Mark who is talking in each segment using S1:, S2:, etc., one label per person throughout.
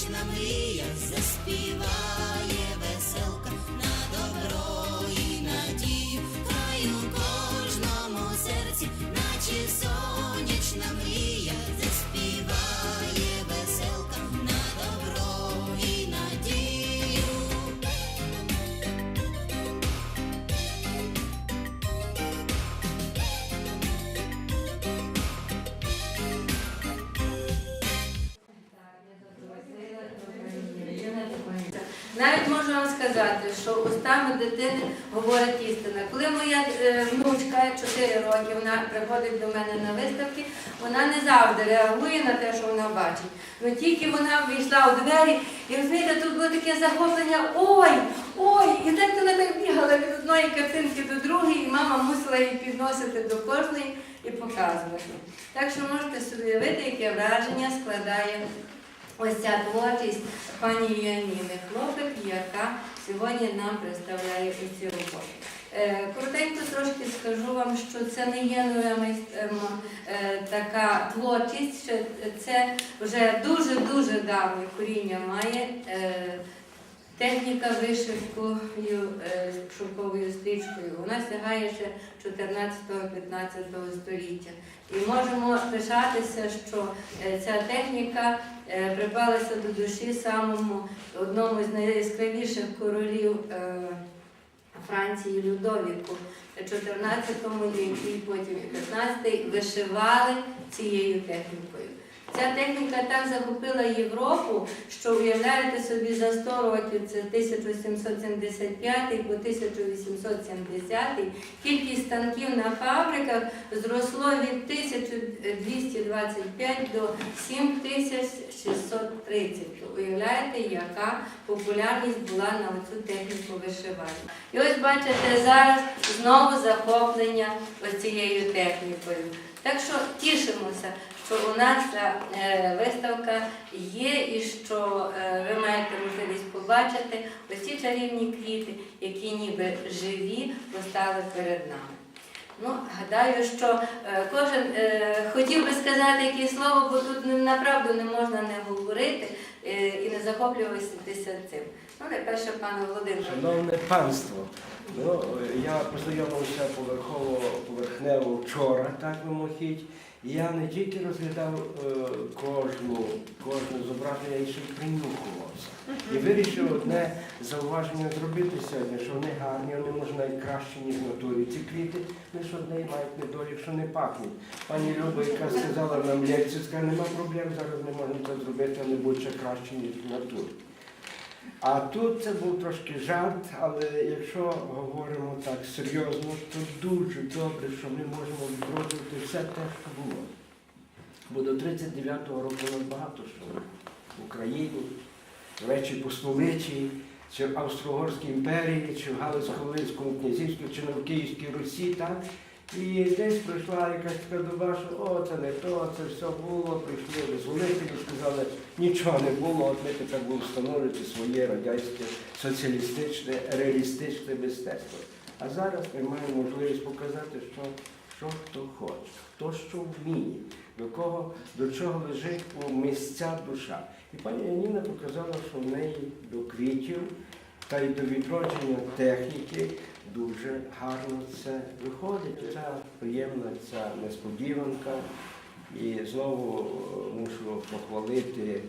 S1: сонячна мрія, заспіває
S2: Навіть можу вам сказати, що устами дитини говорить істина. Коли моя е, внучка 4 роки, вона приходить до мене на виставки, вона не завжди реагує на те, що вона бачить. Ну тільки вона війшла у двері, і розумієте, тут було таке захоплення, ой, ой, і так вона так бігала від одної картинки до другої, і мама мусила її підносити до кожної і показувати. Так що можете собі уявити, яке враження складає Ось ця творчість пані Яніни Хлопик, яка сьогодні нам представляє ці роботи. Е, Коротенько трошки скажу вам, що це не є е, така творчість, це вже дуже-дуже давнє коріння має. Техніка вишивкою е, шовковою стрічкою вона сягає ще 14-15 століття. І можемо пишатися, що е, ця техніка е, припалася до душі самому одному з найяскравіших королів Франції Людовіку, 14-му, який потім і 15-й вишивали цією технікою. Ця техніка так захопила Європу, що уявляєте собі за 100 років, це 1775 по 1870, кількість станків на фабриках зросло від 1225 до 7630. Уявляєте, яка популярність була на цю техніку вишивання. І ось бачите, зараз знову захоплення цією технікою. Так що тішимося, що у нас ця е, виставка є і що е, ви маєте можливість побачити ось ці чарівні квіти, які ніби живі постали перед нами. Ну, гадаю, що е, кожен хотів би сказати якесь слово, бо тут направду не можна не говорити і не захоплюватися цим. Ну, найперше, пане Володимире.
S3: Шановне панство, ну, я познайомився поверхово поверхнево вчора, так. І я не тільки розглядав е, кожну, кожне зображення, я ще й принюхувався. І вирішив одне зауваження зробити сьогодні, що вони гарні, вони може навіть краще, ніж в натурі. Ці квіти лише одне мають недолік, що не пахнуть. Пані Люба, яка сказала нам лекцію, сказала, нема проблем, зараз ми можемо це зробити, але буде ще краще, ніж в натурі. А тут це був трошки жарт, але якщо говоримо так серйозно, то дуже добре, що ми можемо відроджувати все те, що було. Бо до 39-го року нас багато що в Україні, Речі Посполичій, чи в Австро-Угорській імперії, чи в Галицько-Волинському князівстві, чи на Київській Русі, так? І десь прийшла якась така доба, що о, це не то, це все було, прийшли визволителі, сказали, нічого не було, от ми тепер будемо встановлювати своє радянське соціалістичне, реалістичне мистецтво. А зараз ми маємо можливість показати, що, що хто хоче, хто що вміє, до кого, до чого лежить у місця душа. І пані Яніна показала, що в неї до квітів та й до відродження техніки дуже гарно це виходить. Ця приємна ця несподіванка. І знову е, мушу похвалити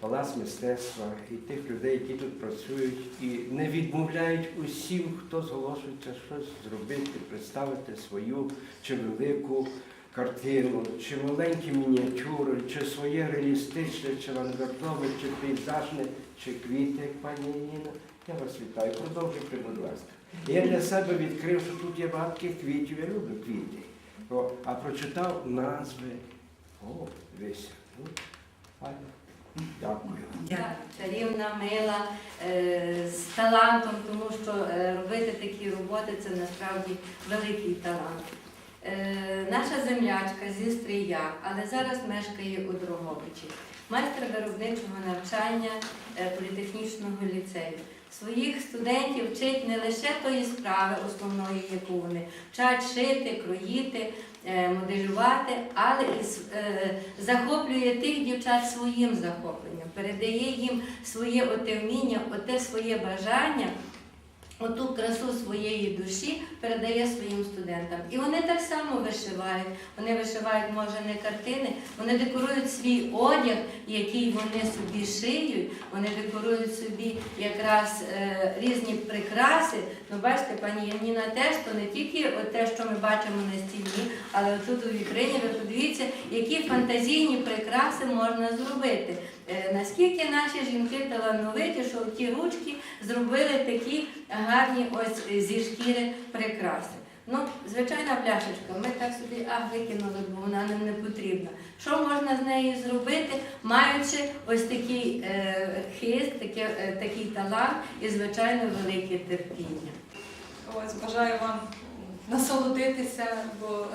S3: Палац мистецтва і тих людей, які тут працюють, і не відмовляють усім, хто зголошується щось зробити, представити свою чи велику картину, чи маленькі мініатюри, чи своє реалістичне, чи авангардове, чи пейзажне, чи квіти, пані Ніна. Я вас вітаю. Продовжуйте, будь ласка. Я для себе відкрив, що тут є багато квітів, я люблю квіти. О, А прочитав назви. О, дивися. Ну. Дякую.
S2: Так, чарівна, мила, е, з талантом, тому що е, робити такі роботи це насправді великий талант. Е, Наша землячка зі Стрия, але зараз мешкає у Дрогобичі, майстер виробничого навчання е, політехнічного ліцею. Своїх студентів вчить не лише тої справи основної, яку вони вчать шити, кроїти, е, моделювати, але і е, захоплює тих дівчат своїм захопленням, передає їм своє оте вміння, оте своє бажання. Оту красу своєї душі передає своїм студентам. І вони так само вишивають. Вони вишивають, може, не картини, вони декорують свій одяг, який вони собі шиють, вони декорують собі якраз е, різні прикраси. Ну, бачите, пані Яніна теж то не тільки те, що ми бачимо на стіні, але тут у вітрині ви подивіться, які фантазійні прикраси можна зробити. Е, Наскільки наші жінки талановиті, що ті ручки зробили такі гарні ось зі шкіри прикраси. Ну, звичайна пляшечка, ми так собі а, викинули, бо вона нам не потрібна. Що можна з нею зробити, маючи ось такий е, хист, таке, е, такий талант і, звичайно, велике терпіння.
S4: Ось бажаю вам насолодитися, бо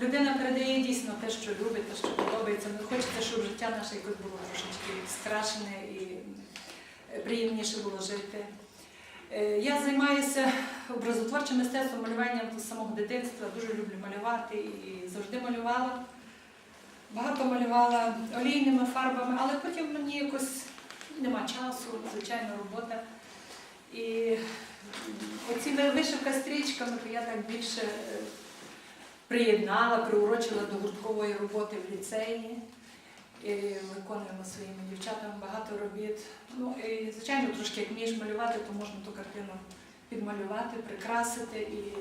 S4: людина передає дійсно те, що любить, те, що подобається. Ну, хочеться, щоб життя наше якось було трошечки скрашене і е, приємніше було жити. Е, Я займаюся образотворчим мистецтвом, малюванням з самого дитинства. Дуже люблю малювати і завжди малювала. Багато малювала олійними фарбами, але потім мені якось нема часу, звичайно, робота. І Оці вишивка стрічками, то я так більше е, приєднала, приурочила до гурткової роботи в ліцеї. І виконуємо своїми дівчатами багато робіт. Ну і звичайно, трошки як вмієш малювати, то можна ту картину підмалювати, прикрасити і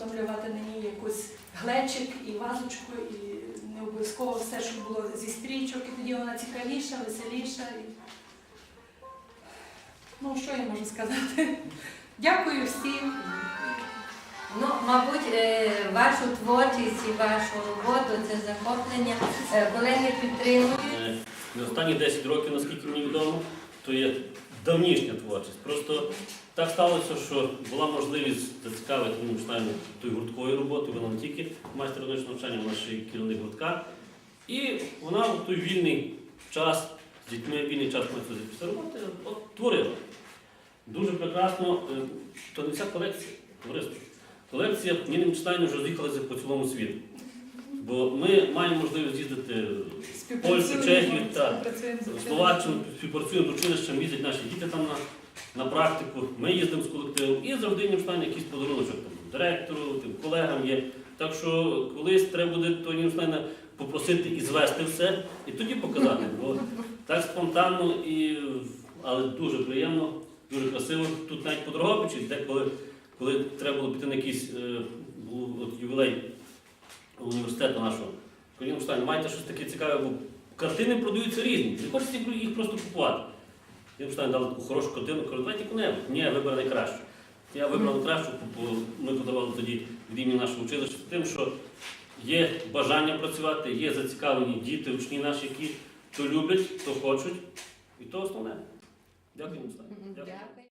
S4: намалювати на ній якусь глечик і вазочку, і не обов'язково все, щоб було зі стрічок, і тоді вона цікавіша, веселіша. Ну, що я можу сказати? Дякую всім.
S2: Ну, мабуть, е, вашу творчість і вашу роботу, це захоплення е, колеги підтримують.
S5: Е, останні 10 років, наскільки мені відомо, то є давнішня творчість. Просто так сталося, що була можливість зацікавити ну, членів тої гурткової роботи. Вона не тільки майстер одиночного навчання, вона ще й керівник гуртка. І вона в той вільний час з дітьми, вільний час працює після роботи, от творила. Дуже прекрасно, то не вся колекція, товариство. Колекція Ніни Мечтайни вже роз'їхалася по цілому світу. Бо ми маємо можливість їздити Польщу, Чехію, в
S4: учителем.
S5: Словаччину, співпрацюємо з училищем, їздять наші діти там на, на практику. Ми їздимо з колективом і завжди Німштайн якийсь подарунок там, директору, тим, колегам є. Так що колись треба буде то Німштайна попросити і звести все, і тоді показати. Бо так спонтанно, і, але дуже приємно, дуже красиво. Тут навіть по Дрогобичі, де коли, коли треба було піти на якийсь е, був от ювілей університету нашого. Коліна Штайн, маєте щось таке цікаве, бо картини продаються різні. Не хочеться їх просто купувати. Штайн дали таку хорошу картину, кажу, давайте яку-небудь. Ні, вибрав найкращу. Я вибрав найкращу, бо ми подарували тоді від імені нашого училища тим, що є бажання працювати, є зацікавлені діти, учні наші, які то люблять, то хочуть. І то основне. Дякую, Штайн.
S2: Дякую.